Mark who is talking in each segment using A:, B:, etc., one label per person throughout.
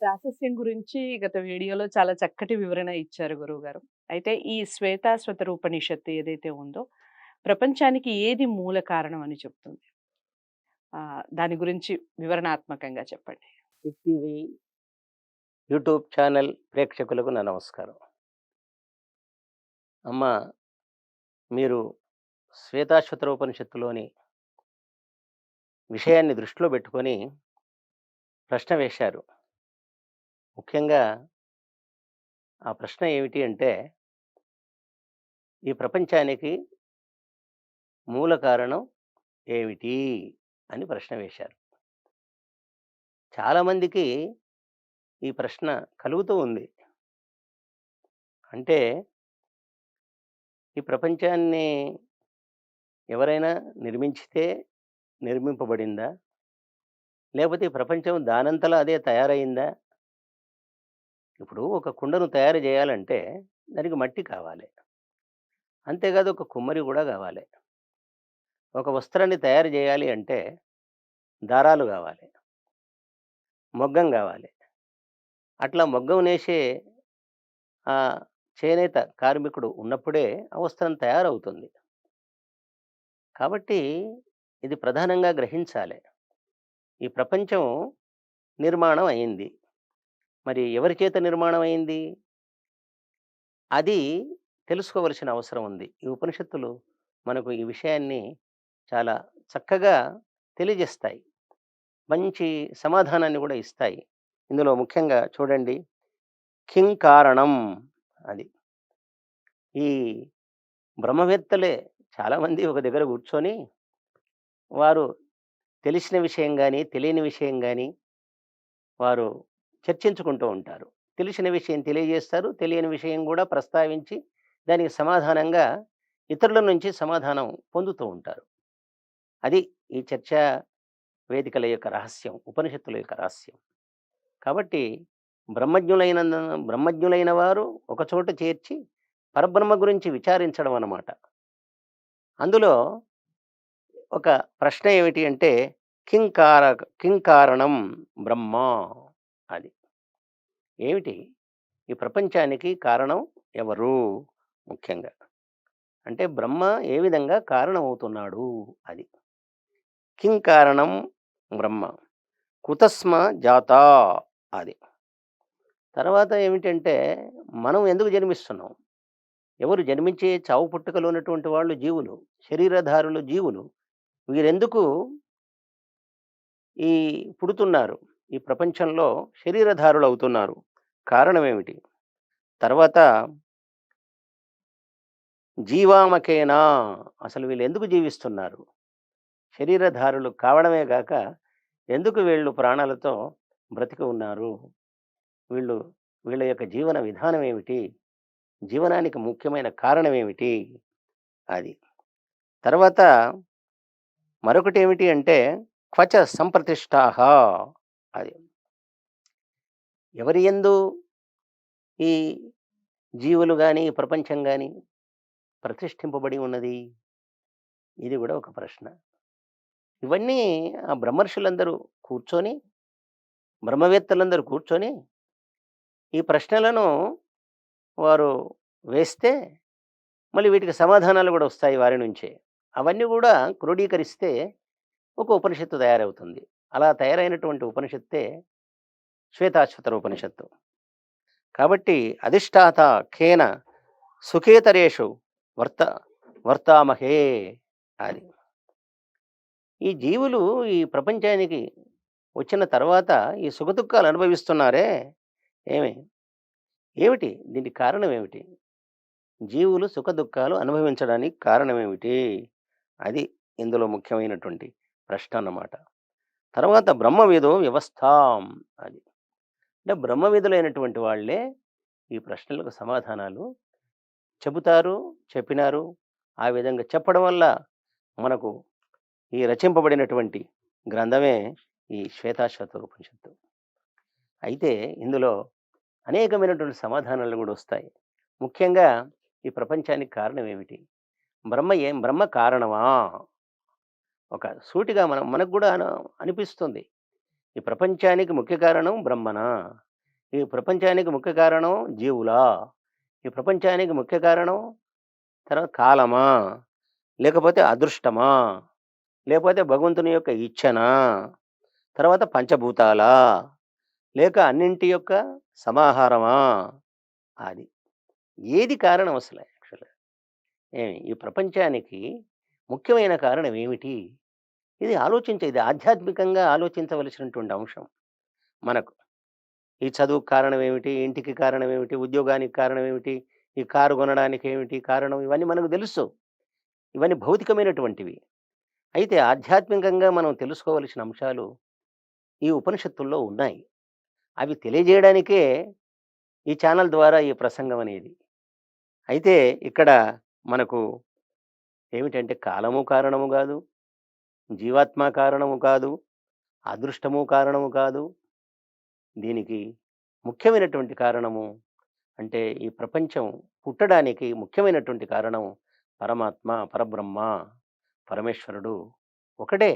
A: ప్రాశస్త్యం గురించి గత వీడియోలో చాలా చక్కటి వివరణ ఇచ్చారు గురువుగారు. అయితే ఈ శ్వేతాశ్వత రూపనిషత్తు ఏదైతే ఉందో, ప్రపంచానికి ఏది మూల కారణం అని చెప్తుంది? దాని గురించి వివరణాత్మకంగా చెప్పండి.
B: టీవీ యూట్యూబ్ ఛానల్ ప్రేక్షకులకు నా నమస్కారం. అమ్మ మీరు శ్వేతాశ్వత ఉపనిషత్తులోని విషయాన్ని దృష్టిలో పెట్టుకొని ప్రశ్న వేశారు. ముఖ్యంగా ఆ ప్రశ్న ఏమిటి అంటే ఈ ప్రపంచానికి మూల కారణం ఏమిటి అని ప్రశ్న వేశారు. చాలామందికి ఈ ప్రశ్న కలుగుతూ ఉంది. అంటే ఈ ప్రపంచాన్ని ఎవరైనా నిర్మించితే నిర్మింపబడిందా? లేకపోతే ఈ ప్రపంచం దానంతలా అదే తయారైందా ఇప్పుడు ఒక కుండను తయారు చేయాలంటే దానికి మట్టి కావాలి. అంతేకాదు ఒక కుమ్మరి కూడా కావాలి. ఒక వస్త్రాన్ని తయారు చేయాలి అంటే దారాలు కావాలి. మొగ్గం కావాలి. అట్లా మొగ్గం నేసే ఆ చేనేత కార్మికుడు ఉన్నప్పుడే ఆ వస్త్రం తయారవుతుంది. కాబట్టి ఇది ప్రధానంగా గ్రహించాలి. ఈ ప్రపంచం నిర్మాణం అయింది. మరి ఎవరి చేత నిర్మాణం అయింది? అది తెలుసుకోవలసిన అవసరం ఉంది. ఈ ఉపనిషత్తులు మనకు ఈ విషయాన్ని చాలా చక్కగా తెలియజేస్తాయి. మంచి సమాధానాన్ని కూడా ఇస్తాయి. ఇందులో ముఖ్యంగా చూడండి కిం కారణం అది. ఈ బ్రహ్మవేత్తలే చాలామంది ఒక దగ్గర కూర్చొని వారు తెలిసిన విషయం కానీ తెలియని విషయం కానీ వారు చర్చించుకుంటూ ఉంటారు. తెలిసిన విషయం తెలియజేస్తారు. తెలియని విషయం కూడా ప్రస్తావించి దానికి సమాధానంగా ఇతరుల నుంచి సమాధానం పొందుతూ ఉంటారు. అది ఈ చర్చా వేదికల యొక్క రహస్యం. ఉపనిషత్తుల యొక్క రహస్యం. కాబట్టి బ్రహ్మజ్ఞులైన బ్రహ్మజ్ఞులైన వారు ఒకచోట చేర్చి పరబ్రహ్మ గురించి విచారించడం అన్నమాట. అందులో ఒక ప్రశ్న ఏమిటి అంటే కింకార కింకారణం బ్రహ్మ అది. ఏమిటి? ఈ ప్రపంచానికి కారణం ఎవరు? ముఖ్యంగా. అంటే బ్రహ్మ ఏ విధంగా కారణమవుతున్నాడు అది. కిం కారణం బ్రహ్మ కుతస్మ జాత అది. తర్వాత ఏమిటంటే మనం ఎందుకు జన్మిస్తున్నాం? ఎవరు జన్మించే చావు పుట్టుకలు ఉన్నటువంటి వాళ్ళు జీవులు. శరీరధారులు జీవులు. వీరెందుకు ఈ పుడుతున్నారు? ఈ ప్రపంచంలో శరీరధారులవుతున్నారు. కారణం ఏమిటి? తర్వాత జీవామకేనా అసలు వీళ్ళు ఎందుకు జీవిస్తున్నారు? శరీరధారులు కావడమే గాక ఎందుకు వీళ్ళు ప్రాణాలతో బ్రతికి ఉన్నారు? వీళ్ళు వీళ్ళ యొక్క జీవన విధానం ఏమిటి? జీవనానికి ముఖ్యమైన కారణం ఏమిటి? అది. తర్వాత మరొకటి ఏమిటి అంటే క్వచ సంప్రతిష్టాహ అది. ఎవరి ఎందు ఈ జీవులు కానీ ఈ ప్రపంచం కానీ ప్రతిష్ఠింపబడి ఉన్నది? ఇది కూడా ఒక ప్రశ్న. ఇవన్నీ ఆ బ్రహ్మర్షులందరూ కూర్చొని బ్రహ్మవేత్తలందరూ కూర్చొని ఈ ప్రశ్నలను వారు వేస్తే మళ్ళీ వీటికి సమాధానాలు కూడా వస్తాయి వారి నుంచే. అవన్నీ కూడా క్రోడీకరిస్తే ఒక ఉపనిషత్తు తయారవుతుంది. అలా తయారైనటువంటి ఉపనిషత్తే శ్వేతాశ్వతర ఉపనిషత్తు. కాబట్టి అధిష్టాత ఖేన సుఖేతరేషు వర్త వర్తామహే అది. ఈ జీవులు ఈ ప్రపంచానికి వచ్చిన తర్వాత ఈ సుఖదుఖాలు అనుభవిస్తున్నారే ఏమి? ఏమిటి? దీనికి కారణం ఏమిటి? జీవులు సుఖదుఖాలు అనుభవించడానికి కారణం ఏమిటి? అది ఇందులో ముఖ్యమైనటువంటి ప్రశ్న అన్నమాట. తర్వాత బ్రహ్మవిదో వ్యవస్థాం అది. అంటే బ్రహ్మవీధులైనటువంటి వాళ్ళే ఈ ప్రశ్నలకు సమాధానాలు చెబుతారు, చెప్పినారు. ఆ విధంగా చెప్పడం వల్ల మనకు ఈ రచింపబడినటువంటి గ్రంథమే ఈ శ్వేతాశ్వత ఉపనిషత్తు. అయితే ఇందులో అనేకమైనటువంటి సమాధానాలు కూడా వస్తాయి. ముఖ్యంగా ఈ ప్రపంచానికి కారణం ఏమిటి? బ్రహ్మ ఏం బ్రహ్మ కారణమా? ఒక సూటిగా మనం మనకు కూడా అనిపిస్తుంది. ఈ ప్రపంచానికి ముఖ్య కారణం బ్రహ్మనా? ఈ ప్రపంచానికి ముఖ్య కారణం జీవులా. ఈ ప్రపంచానికి ముఖ్య కారణం తర్వాత కాలమా. లేకపోతే అదృష్టమా. లేకపోతే భగవంతుని యొక్క ఇచ్ఛనా తర్వాత పంచభూతాలా. లేక అన్నింటి యొక్క సమాహారమా. అది. ఏది కారణం అసలు యాక్చువల్గా? ఏమి? ఈ ప్రపంచానికి ముఖ్యమైన కారణం ఏమిటి? ఇది ఆలోచించే ఇది ఆధ్యాత్మికంగా ఆలోచించవలసినటువంటి అంశం మనకు. ఈ చదువుకు కారణం ఏమిటి? ఇంటికి కారణం ఏమిటి? ఉద్యోగానికి కారణం ఏమిటి? ఈ కారు కొనడానికి ఏమిటి? కారణం ఇవన్నీ మనకు తెలుసు. ఇవన్నీ భౌతికమైనటువంటివి. అయితే ఆధ్యాత్మికంగా మనం తెలుసుకోవలసిన అంశాలు ఈ ఉపనిషత్తుల్లో ఉన్నాయి. అవి తెలియజేయడానికే ఈ ఛానల్ ద్వారా ఈ ప్రసంగం అనేది. అయితే ఇక్కడ మనకు ఏమిటంటే కాలము కారణము కాదు. జీవాత్మ కారణము కాదు అదృష్టము కారణము కాదు. దీనికి ముఖ్యమైనటువంటి కారణము అంటే ఈ ప్రపంచం పుట్టడానికి ముఖ్యమైనటువంటి కారణం పరమాత్మ పరబ్రహ్మ పరమేశ్వరుడు ఒకటే.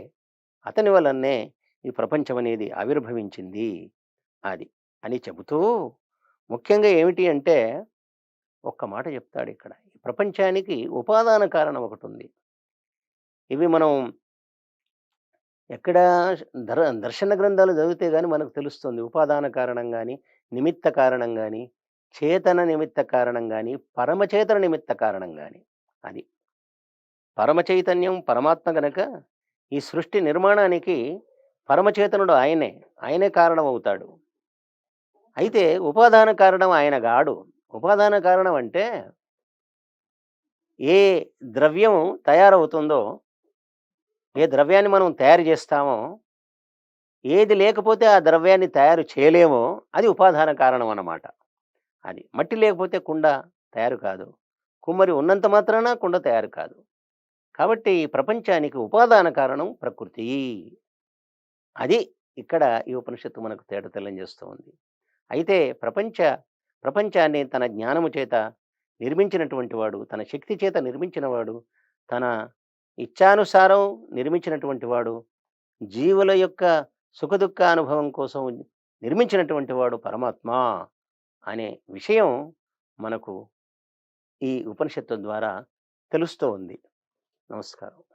B: అతని వలనే ఈ ప్రపంచం అనేది ఆవిర్భవించింది అది అని చెబుతూ ముఖ్యంగా ఏమిటి అంటే ఒక్క మాట చెప్తాడు ఇక్కడ. ఈ ప్రపంచానికి ఉపాదాన కారణం ఒకటి ఉంది. ఇవి మనం ఎక్కడ దర దర్శన గ్రంథాలు చదివితే కానీ మనకు తెలుస్తుంది. ఉపాదాన కారణం కానీ నిమిత్త కారణం కానీ చేతన నిమిత్త కారణం కానీ పరమచేతన నిమిత్త కారణం కానీ అది. పరమచైతన్యం పరమాత్మ గనక ఈ సృష్టి నిర్మాణానికి పరమచేతనుడు ఆయనే ఆయనే కారణం అవుతాడు అయితే ఉపాదాన కారణం ఆయన గాడు. ఉపాదాన కారణం అంటే ఏ ద్రవ్యం తయారవుతుందో ఏ ద్రవ్యాన్ని మనం తయారు చేస్తామో ఏది లేకపోతే ఆ ద్రవ్యాన్ని తయారు చేయలేమో అది ఉపాదాన కారణం అన్నమాట. అది మట్టి లేకపోతే కుండ తయారు కాదు. కుమ్మరి ఉన్నంత మాత్రాన కుండ తయారు కాదు. కాబట్టి ప్రపంచానికి ఉపాదాన కారణం ప్రకృతి. అది ఇక్కడ ఈ ఉపనిషత్తు మనకు తేట తెలియజేస్తూ ఉంది. అయితే ప్రపంచ ప్రపంచాన్ని తన జ్ఞానము చేత నిర్మించినటువంటి వాడు తన శక్తి చేత నిర్మించినవాడు తన ఇచ్చానుసారం నిర్మించినటువంటి వాడు జీవుల యొక్క సుఖదుఖ అనుభవం కోసం నిర్మించినటువంటి వాడు పరమాత్మ అనే విషయం మనకు ఈ ఉపనిషత్తు ద్వారా తెలుస్తూ ఉంది నమస్కారం.